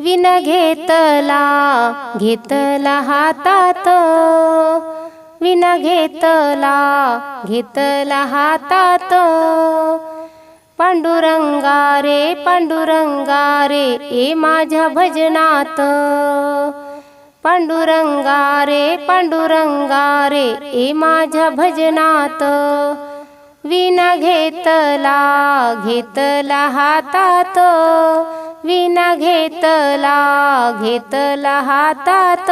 Win घेतला घेतला हातात. विन घेतला घेतला हातात. पांडुरंगा रे पांडुरंगा रे ए माझ्या भजनात. पांडुरंगा रे पांडुरंगा रे ए माझ्या भजनात. विन घेतला घेतला हातात. विना घेतला घेतला हातात.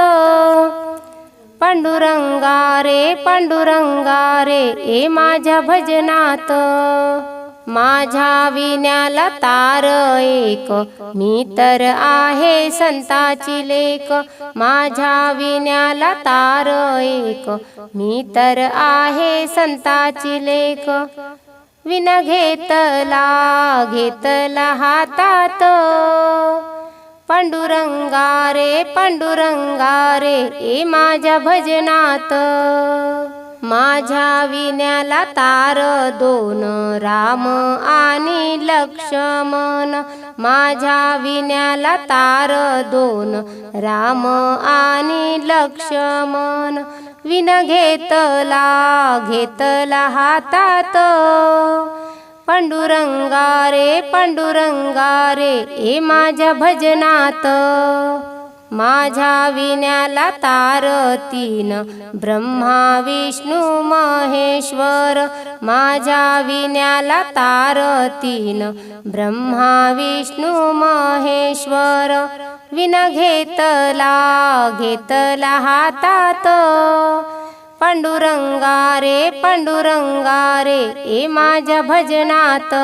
पांडुरंगा रे पांडुरंगा रे ए माझ्या भजनात. माझ्या विण्याला तार एक मी तर आहे संताची लेख माझ्या विण्याला तार एक मी तर आहे संताची लेख विन घेतला घेतला हातात. पांडुरंगा रे पांडुरंगा रे ए माझ्या भजनात. माझ्या विण्याला तार दोन राम आणि लक्ष्मण. माझ्या विण्याला तार दोन राम आणि लक्ष्मण. विन घेतला घेतला हातात. पांडुरंगारे पांडुरंगारे हे माझ्या भजनात. माझ्या विण्याला तार तीन. ब्रह्मा विष्णू महेश्वर माझ्या विण्याला तार तीन. ब्रह्मा विष्णू महेश्वर विन घेतला घेतला हातात. पांडुरंगारे पांडुरंगारे ए माझ्या भजनात.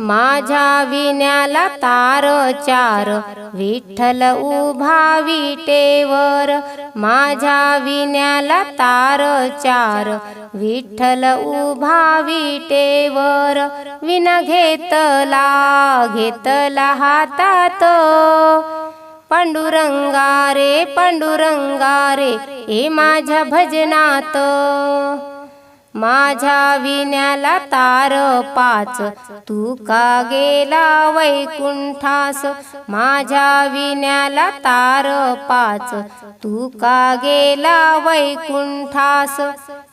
माझ्या विण्याला तार चार विठ्ठल उभा विटेवर. माझ्या विण्याला तार चार विठ्ठल उभा विटेवर. विन घेतला घेतला हातात. पांडुरंगा रे हे माझ्या भजनात. माझ्या विण्याला तार पाच. तू का गेला वैकुंठास? माझ्या विण्याला तार पाच. तू का गेला वैकुंठास?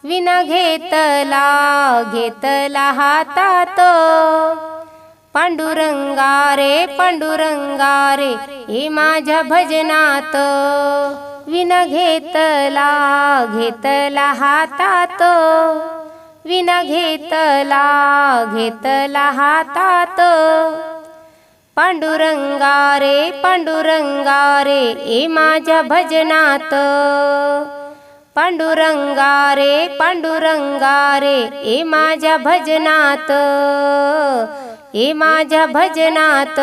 विन घेतला घेतला हातात. पांडुरंगा रे पांडुरंगा रे हे माझ्या भजनात. विन घेतला घेतला हातात. विन घेतला घेतला हातात. पांडुरंगा रे पांडुरंगा रे ए माझ्या भजनात. पांडुरंगा रे पांडुरंगा रे ए माझ्या भजनात. ए माझ्या भजनात.